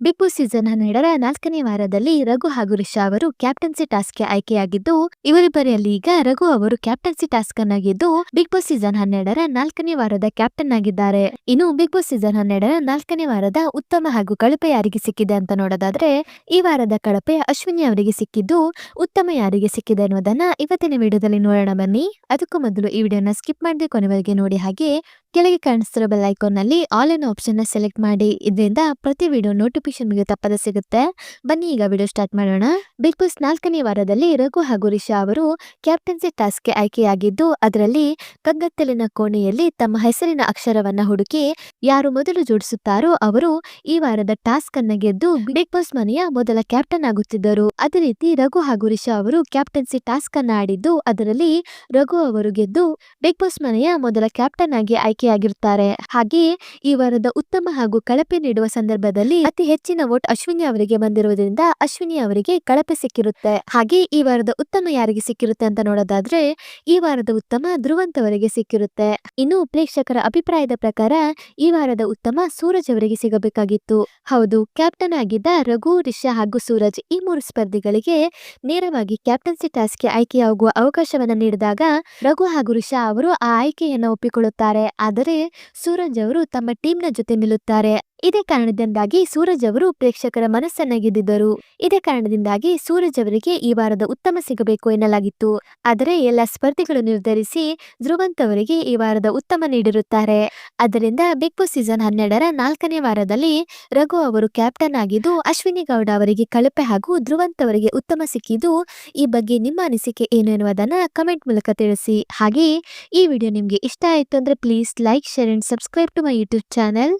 Big season ಹನ್ನೆರಡರ ನಾಲ್ಕನೇ ವಾರದಲ್ಲಿ ರಘು ಹಾಗೂ ರಿಷಾ ಅವರು ಕ್ಯಾಪ್ಟನ್ಸಿ ಟಾಸ್ಕ್ಗೆ ಆಯ್ಕೆಯಾಗಿದ್ದು, ಇವರಿಬ್ಬರಲ್ಲಿ ಈಗ ರಘು ಅವರು ಕ್ಯಾಪ್ಟನ್ಸಿ ಟಾಸ್ಕ್ ಅನ್ನ ಬಿಗ್ ಬಾಸ್ ಸೀಸನ್ ಹನ್ನೆರಡರ ನಾಲ್ಕನೇ ವಾರದ ಕ್ಯಾಪ್ಟನ್ ಆಗಿದ್ದಾರೆ. ಇನ್ನು ಬಿಗ್ ಬಾಸ್ ಸೀಸನ್ ಹನ್ನೆರಡರ ನಾಲ್ಕನೇ ವಾರದ ಉತ್ತಮ ಹಾಗೂ ಕಳಪೆ ಯಾರಿಗೆ ಸಿಕ್ಕಿದೆ ಅಂತ ನೋಡೋದಾದ್ರೆ, ಈ ವಾರದ ಕಳಪೆ ಅಶ್ವಿನಿ ಅವರಿಗೆ ಸಿಕ್ಕಿದ್ದು, ಉತ್ತಮ ಯಾರಿಗೆ ಸಿಕ್ಕಿದೆ ಅನ್ನೋದನ್ನ ಇವತ್ತಿನ ವಿಡಿಯೋದಲ್ಲಿ ನೋಡೋಣ ಬನ್ನಿ. ಅದಕ್ಕೂ ಮೊದಲು ಈ ವಿಡಿಯೋನ ಸ್ಕಿಪ್ ಮಾಡದೆ ಕೊನೆವರೆಗೆ ನೋಡಿ ಹಾಗೆ ಕೆಳಗೆ ಕಾಣಿಸ್ತಿರೋ ಬೆಲ್ ಐಕಾನ್ನಲ್ಲಿ ಆಲ್ ಇನ್ ಆಪ್ಷನ್ ಸೆಲೆಕ್ಟ್ ಮಾಡಿ, ಇದರಿಂದ ಪ್ರತಿ ವಿಡಿಯೋ ನೋಟಿಫಿಕೇಶನ್ ತಪ್ಪದೆ ಸಿಗುತ್ತೆ. ಬನ್ನಿ, ಈಗ ವಿಡಿಯೋ ಸ್ಟಾರ್ಟ್ ಮಾಡೋಣ. ಬಿಗ್ ಬಾಸ್ ನಾಲ್ಕನೇ ವಾರದಲ್ಲಿ ರಘು ಹಾಗೂ ರಿಷಾ ಅವರು ಕ್ಯಾಪ್ಟನ್ಸಿ ಟಾಸ್ಕ್ಗೆ ಆಯ್ಕೆಯಾಗಿದ್ದು, ಅದರಲ್ಲಿ ಕಗ್ಗತ್ತಲಿನ ಕೋಣೆಯಲ್ಲಿ ತಮ್ಮ ಹೆಸರಿನ ಅಕ್ಷರವನ್ನ ಹುಡುಕಿ ಯಾರು ಮೊದಲು ಜೋಡಿಸುತ್ತಾರೋ ಅವರು ಈ ವಾರದ ಟಾಸ್ಕ್ ಅನ್ನ ಗೆದ್ದು ಬಿಗ್ ಬಾಸ್ ಮನೆಯ ಮೊದಲ ಕ್ಯಾಪ್ಟನ್ ಆಗುತ್ತಿದ್ದರು. ಅದೇ ರೀತಿ ರಘು ಹಾಗೂ ರಿಷಾ ಅವರು ಕ್ಯಾಪ್ಟನ್ಸಿ ಟಾಸ್ಕ್ ಅನ್ನು ಆಡಿದ್ದು, ಅದರಲ್ಲಿ ರಘು ಅವರು ಗೆದ್ದು ಬಿಗ್ ಬಾಸ್ ಮನೆಯ ಮೊದಲ ಕ್ಯಾಪ್ಟನ್ ಆಗಿ ಆಯ್ಕೆಯಾಗಿರುತ್ತಾರೆ ಹಾಗೆಯೇ ಈ ವಾರದ ಉತ್ತಮ ಹಾಗೂ ಕಳಪೆ ನೀಡುವ ಸಂದರ್ಭದಲ್ಲಿ ಅತಿ ಹೆಚ್ಚಿನ ವೋಟ್ ಅಶ್ವಿನಿ ಅವರಿಗೆ ಬಂದಿರುವುದರಿಂದ ಅಶ್ವಿನಿ ಅವರಿಗೆ ಕಳಪೆ ಸಿಕ್ಕಿರುತ್ತೆ. ಹಾಗೆ ಈ ವಾರದ ಉತ್ತಮ ಯಾರಿಗೆ ಸಿಕ್ಕಿರುತ್ತೆ ಅಂತ ನೋಡೋದಾದ್ರೆ, ಈ ವಾರದ ಉತ್ತಮ ಧ್ರುವಂತ ಅವರಿಗೆ ಸಿಕ್ಕಿರುತ್ತೆ. ಇನ್ನು ಪ್ರೇಕ್ಷಕರ ಅಭಿಪ್ರಾಯದ ಪ್ರಕಾರ ಈ ವಾರದ ಉತ್ತಮ ಸೂರಜ್ ಅವರಿಗೆ ಸಿಗಬೇಕಾಗಿತ್ತು. ಹೌದು, ಕ್ಯಾಪ್ಟನ್ ಆಗಿದ್ದ ರಘು, ರಿಷಾ ಹಾಗೂ ಸೂರಜ್ ಈ ಮೂರು ಸ್ಪರ್ಧಿಗಳಿಗೆ ನೇರವಾಗಿ ಕ್ಯಾಪ್ಟನ್ಸಿ ಟಾಸ್ಕ್ಗೆ ಆಯ್ಕೆಯಾಗುವ ಅವಕಾಶವನ್ನ ನೀಡಿದಾಗ ರಘು ಹಾಗೂ ರಿಷಾ ಅವರು ಆ ಆಯ್ಕೆಯನ್ನು ಒಪ್ಪಿಕೊಳ್ಳುತ್ತಾರೆ. ಆದರೆ ಸೂರಜ್ ಅವರು ತಮ್ಮ ಟೀಮ್ನ ಜೊತೆ ನಿಲ್ಲುತ್ತಾರೆ. ಇದೇ ಕಾರಣದಿಂದಾಗಿ ಸೂರಜ್ ಅವರು ಪ್ರೇಕ್ಷಕರ ಮನಸ್ಸನ್ನ ಗೆದ್ದಿದ್ದರು. ಇದೇ ಕಾರಣದಿಂದಾಗಿ ಸೂರಜ್ ಅವರಿಗೆ ಈ ವಾರದ ಉತ್ತಮ ಸಿಗಬೇಕು ಎನ್ನಲಾಗಿತ್ತು. ಆದರೆ ಎಲ್ಲ ಸ್ಪರ್ಧಿಗಳು ನಿರ್ಧರಿಸಿ ಧ್ರುವಂತ್ ಅವರಿಗೆ ಈ ವಾರದ ಉತ್ತಮ ನೀಡಿರುತ್ತಾರೆ. ಅದರಿಂದ ಬಿಗ್ ಬಾಸ್ ಸೀಸನ್ ಹನ್ನೆರಡರ ನಾಲ್ಕನೇ ವಾರದಲ್ಲಿ ರಘು ಅವರು ಕ್ಯಾಪ್ಟನ್ ಆಗಿದ್ದು, ಅಶ್ವಿನಿ ಗೌಡ ಅವರಿಗೆ ಕಳಪೆ ಹಾಗೂ ಧ್ರುವಂತ್ ಅವರಿಗೆ ಉತ್ತಮ ಸಿಕ್ಕಿದ್ದು, ಈ ಬಗ್ಗೆ ನಿಮ್ಮ ಅನಿಸಿಕೆ ಏನು ಎನ್ನುವುದನ್ನ ಕಮೆಂಟ್ ಮೂಲಕ ತಿಳಿಸಿ. ಹಾಗೆ ಈ ವಿಡಿಯೋ ನಿಮಗೆ ಇಷ್ಟ ಆಯಿತು ಅಂದ್ರೆ please like, share and subscribe to my YouTube channel.